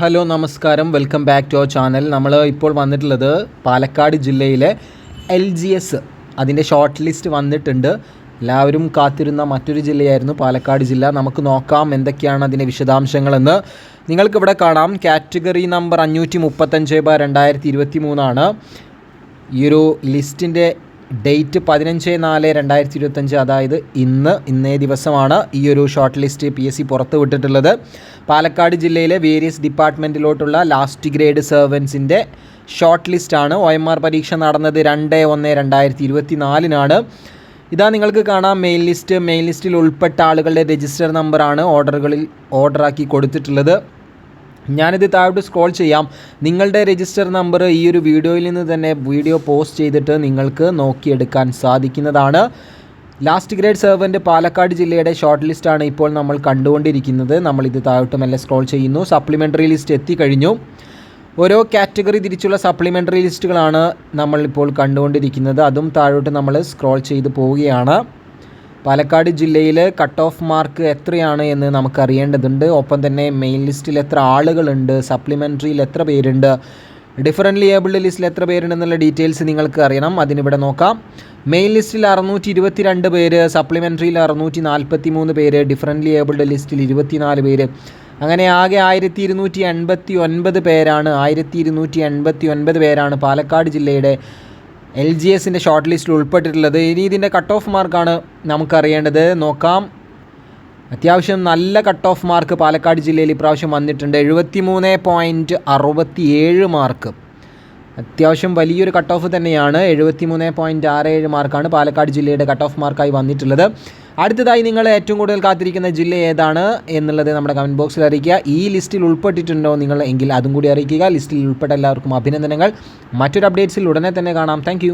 Hello നമസ്കാരം. Welcome back to our channel. നമ്മൾ ഇപ്പോൾ വന്നിട്ടുള്ളത് പാലക്കാട് ജില്ലയിലെ എൽ ജി എസ്. അതിന്റെ ഷോർട്ട് ലിസ്റ്റ് വന്നിട്ടുണ്ട്. എല്ലാവരും കാത്തിരുന്ന മറ്റൊരു ജില്ലയായിരുന്നു പാലക്കാട് ജില്ല. നമുക്ക് നോക്കാം എന്തൊക്കെയാണ് അതിന്റെ വിശദാംശങ്ങളെന്ന്. നിങ്ങൾക്കിവിടെ കാണാം. കാറ്റഗറി നമ്പർ അഞ്ഞൂറ്റി മുപ്പത്തഞ്ച് ബ രണ്ടായിരത്തി ഇരുപത്തി മൂന്നാണ് ഈ ഒരു ലിസ്റ്റിന്റെ ഡേറ്റ് പതിനഞ്ച് നാല് രണ്ടായിരത്തി ഇരുപത്തഞ്ച് അതായത് ഇന്ന് ഇന്നേ ദിവസമാണ് ഈ ഒരു short list P S C പുറത്ത് വിട്ടിട്ടുള്ളത്. പാലക്കാട് ജില്ലയിലെ വേരിയസ് ഡിപ്പാർട്ട്മെന്റിലോട്ടുള്ള ലാസ്റ്റ് ഗ്രേഡ് സെർവൻസിന്റെ ഷോർട്ട് ലിസ്റ്റാണ് ഒ എം ആർ പരീക്ഷ നടന്നത് രണ്ട് ഒന്ന് രണ്ടായിരത്തി ഇരുപത്തി നാലിനാണ് ഇതാ നിങ്ങൾക്ക് കാണാം. മെയിൻ ലിസ്റ്റ് മെയിൻ ലിസ്റ്റിൽ ഉൾപ്പെട്ട ആളുകളുടെ രജിസ്റ്റർ നമ്പറാണ് ഓർഡറുകളിൽ ഓർഡറാക്കി കൊടുത്തിട്ടുള്ളത്. ഞാനിത് താഴോട്ട് സ്ക്രോൾ ചെയ്യാം. നിങ്ങളുടെ രജിസ്റ്റർ നമ്പർ ഈ ഒരു വീഡിയോയിൽ നിന്ന് തന്നെ വീഡിയോ പോസ്റ്റ് ചെയ്തിട്ട് നിങ്ങൾക്ക് നോക്കിയെടുക്കാൻ സാധിക്കുന്നതാണ്. ലാസ്റ്റ് ഗ്രേഡ് സെർവന്റ് പാലക്കാട് ജില്ലയുടെ ഷോർട്ട് ലിസ്റ്റാണ് ഇപ്പോൾ നമ്മൾ കണ്ടുകൊണ്ടിരിക്കുന്നത്. നമ്മളിത് താഴോട്ട് മെല്ലെ സ്ക്രോൾ ചെയ്യുന്നു. സപ്ലിമെന്ററി ലിസ്റ്റ് എത്തിക്കഴിഞ്ഞു. ഓരോ കാറ്റഗറി തിരിച്ചുള്ള സപ്ലിമെന്ററി ലിസ്റ്റുകളാണ് നമ്മളിപ്പോൾ കണ്ടുകൊണ്ടിരിക്കുന്നത്. അതും താഴോട്ട് നമ്മൾ സ്ക്രോൾ ചെയ്ത് പോവുകയാണ്. പാലക്കാട് ജില്ലയിൽ കട്ട് ഓഫ് മാർക്ക് എത്രയാണ് എന്ന് നമുക്കറിയേണ്ടതുണ്ട്. ഒപ്പം തന്നെ മെയിൻ ലിസ്റ്റിൽ എത്ര ആളുകളുണ്ട് സപ്ലിമെന്ററിയിൽ എത്ര പേരുണ്ട് ഡിഫറന്റ് ഏബിൾഡ് ലിസ്റ്റിൽ എത്ര പേരുണ്ട് എന്നുള്ള ഡീറ്റെയിൽസ് നിങ്ങൾക്ക് അറിയണം. അതിനിവിടെ നോക്കാം. മെയിൻ ലിസ്റ്റിൽ അറുന്നൂറ്റി ഇരുപത്തി രണ്ട് പേര് സപ്ലിമെന്ററിയിൽ അറുന്നൂറ്റി നാൽപ്പത്തി മൂന്ന് പേര് ഡിഫറന്റ്ലി ഏബിൾഡ് ലിസ്റ്റിൽ ഇരുപത്തിനാല് പേര്. അങ്ങനെ ആകെ ആയിരത്തി ഇരുന്നൂറ്റി എൺപത്തി ഒൻപത് പേരാണ് ആയിരത്തി ഇരുന്നൂറ്റി എൺപത്തി ഒൻപത് പേരാണ് പാലക്കാട് ജില്ലയുടെ എൽ ജി എസിന്റെ ഷോർട്ട് ലിസ്റ്റിൽ ഉൾപ്പെട്ടിട്ടുള്ളത്. ഇനി ഇതിന്റെ കട്ട് ഓഫ് മാർക്കാണ് നമുക്കറിയേണ്ടത്. നോക്കാം. അത്യാവശ്യം നല്ല കട്ട് ഓഫ് മാർക്ക് പാലക്കാട് ജില്ലയിൽ ഇപ്രാവശ്യം വന്നിട്ടുണ്ട്. എഴുപത്തി മൂന്ന് പോയിന്റ് അറുപത്തി ഏഴ് മാർക്ക് അത്യാവശ്യം വലിയൊരു കട്ട് ഓഫ് തന്നെയാണ്. എഴുപത്തി മൂന്ന് പോയിന്റ് ആറ് ഏഴ് മാർക്കാണ് പാലക്കാട് ജില്ലയുടെ കട്ട് ഓഫ് മാർക്കായി വന്നിട്ടുള്ളത്. അടുത്തതായി നിങ്ങൾ ഏറ്റവും കൂടുതൽ കാത്തിരിക്കുന്ന ജില്ല ഏതാണ് എന്നുള്ളത് നമ്മുടെ കമന്റ് ബോക്സിൽ അറിയിക്കുക. ഈ ലിസ്റ്റിൽ ഉൾപ്പെട്ടിട്ടുണ്ടോ നിങ്ങൾ എങ്കിൽ അതും കൂടി അറിയിക്കുക. ലിസ്റ്റിൽ ഉൾപ്പെട്ട എല്ലാവർക്കും അഭിനന്ദനങ്ങൾ. മറ്റൊരു അപ്ഡേറ്റ്സിൽ ഉടനെ തന്നെ കാണാം. താങ്ക്